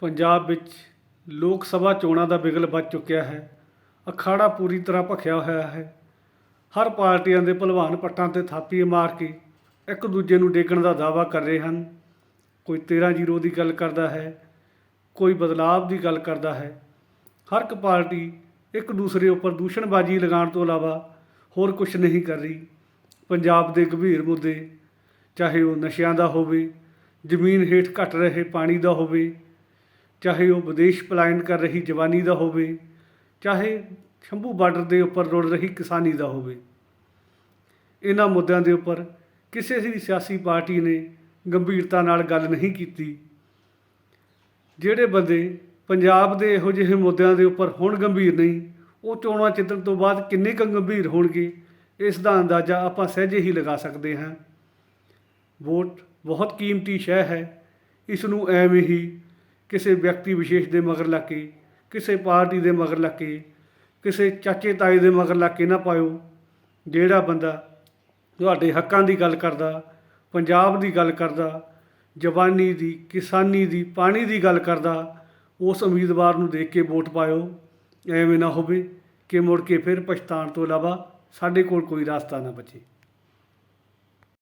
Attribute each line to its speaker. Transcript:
Speaker 1: ਪੰਜਾਬ ਵਿੱਚ ਲੋਕ ਸਭਾ ਚੋਣਾਂ ਦਾ ਬਿਗਲ ਵੱਜ ਚੁੱਕਿਆ ਹੈ। ਅਖਾੜਾ ਪੂਰੀ ਤਰ੍ਹਾਂ ਭਖਿਆ ਹੋਇਆ ਹੈ। ਹਰ ਪਾਰਟੀਆਂ ਦੇ ਭਲਵਾਨ ਪੱਟਾਂ ਤੇ ਥਾਪੀ ਮਾਰ ਕੇ ਇੱਕ ਦੂਜੇ ਨੂੰ ਡੇਕਣ ਦਾ ਦਾਅਵਾ ਕਰ ਰਹੇ ਹਨ। ਕੋਈ 13-0 ਦੀ ਗੱਲ ਕਰਦਾ ਹੈ, ਕੋਈ ਬਦਲਾਵ ਦੀ ਗੱਲ ਕਰਦਾ ਹੈ। ਹਰ ਇੱਕ ਪਾਰਟੀ ਇੱਕ ਦੂਸਰੇ ਉੱਪਰ ਦੂਸ਼ਣਬਾਜ਼ੀ ਲਗਾਉਣ ਤੋਂ ਇਲਾਵਾ ਹੋਰ ਕੁਝ ਨਹੀਂ ਕਰ ਰਹੀ। ਪੰਜਾਬ ਦੇ ਗੰਭੀਰ ਮੁੱਦੇ, ਚਾਹੇ ਉਹ ਨਸ਼ਿਆਂ ਦਾ ਹੋਵੇ, ਜ਼ਮੀਨ ਹੇਠ ਘਟ ਰਹੇ ਪਾਣੀ ਦਾ ਹੋਵੇ ਚਾਹੇ ਉਹ ਵਿਦੇਸ਼ ਪਲਾਇਨ ਕਰ ਰਹੀ ਜਵਾਨੀ ਦਾ ਹੋਵੇ, ਚਾਹੇ ਸ਼ੰਭੂ ਬਾਰਡਰ ਦੇ ਉੱਪਰ ਰੁੜ ਰਹੀ ਕਿਸਾਨੀ ਦਾ ਹੋਵੇ। ਇਹਨਾਂ ਮੁੱਦਿਆਂ ਦੇ ਉੱਪਰ ਕਿਸੇ ਵੀ ਸਿਆਸੀ ਪਾਰਟੀ ਨੇ ਗੰਭੀਰਤਾ ਨਾਲ ਗੱਲ ਨਹੀਂ ਕੀਤੀ। ਜਿਹੜੇ ਬੰਦੇ ਪੰਜਾਬ ਦੇ ਇਹੋ ਜਿਹੇ ਮੁੱਦਿਆਂ ਦੇ ਉੱਪਰ ਹੁਣ ਗੰਭੀਰ ਨਹੀਂ, ਉਹ ਚੋਣਾਂ ਜਿੱਤਣ ਤੋਂ ਬਾਅਦ ਕਿੰਨੇ ਕੁ ਗੰਭੀਰ ਹੋਣਗੇ, ਇਸ ਦਾ ਅੰਦਾਜ਼ਾ ਆਪਾਂ ਸਹਿਜੇ ਹੀ ਲਗਾ ਸਕਦੇ ਹਾਂ। ਵੋਟ ਬਹੁਤ ਕੀਮਤੀ ਸ਼ੈ ਹੈ, ਇਸ ਨੂੰ ਐਵੇਂ ਹੀ ਕਿਸੇ ਵਿਅਕਤੀ ਵਿਸ਼ੇਸ਼ ਦੇ ਮਗਰ ਲੱਗ ਕੇ, ਕਿਸੇ ਪਾਰਟੀ ਦੇ ਮਗਰ ਲੱਗ ਕੇ, ਕਿਸੇ ਚਾਚੇ ਤਾਏ ਦੇ ਮਗਰ ਲੱਗ ਕੇ ਨਾ ਪਾਇਓ। ਜਿਹੜਾ ਬੰਦਾ ਤੁਹਾਡੇ ਹੱਕਾਂ ਦੀ ਗੱਲ ਕਰਦਾ, ਪੰਜਾਬ ਦੀ ਗੱਲ ਕਰਦਾ, ਜਵਾਨੀ ਦੀ, ਕਿਸਾਨੀ ਦੀ, ਪਾਣੀ ਦੀ ਗੱਲ ਕਰਦਾ, ਉਸ ਉਮੀਦਵਾਰ ਨੂੰ ਦੇਖ ਕੇ ਵੋਟ ਪਾਇਓ। ਐਵੇਂ ਨਾ ਹੋਵੇ ਕਿ ਮੁੜ ਕੇ ਫਿਰ ਪਛਤਾਣ ਤੋਂ ਇਲਾਵਾ ਸਾਡੇ ਕੋਲ ਕੋਈ ਰਸਤਾ ਨਾ ਬਚੇ।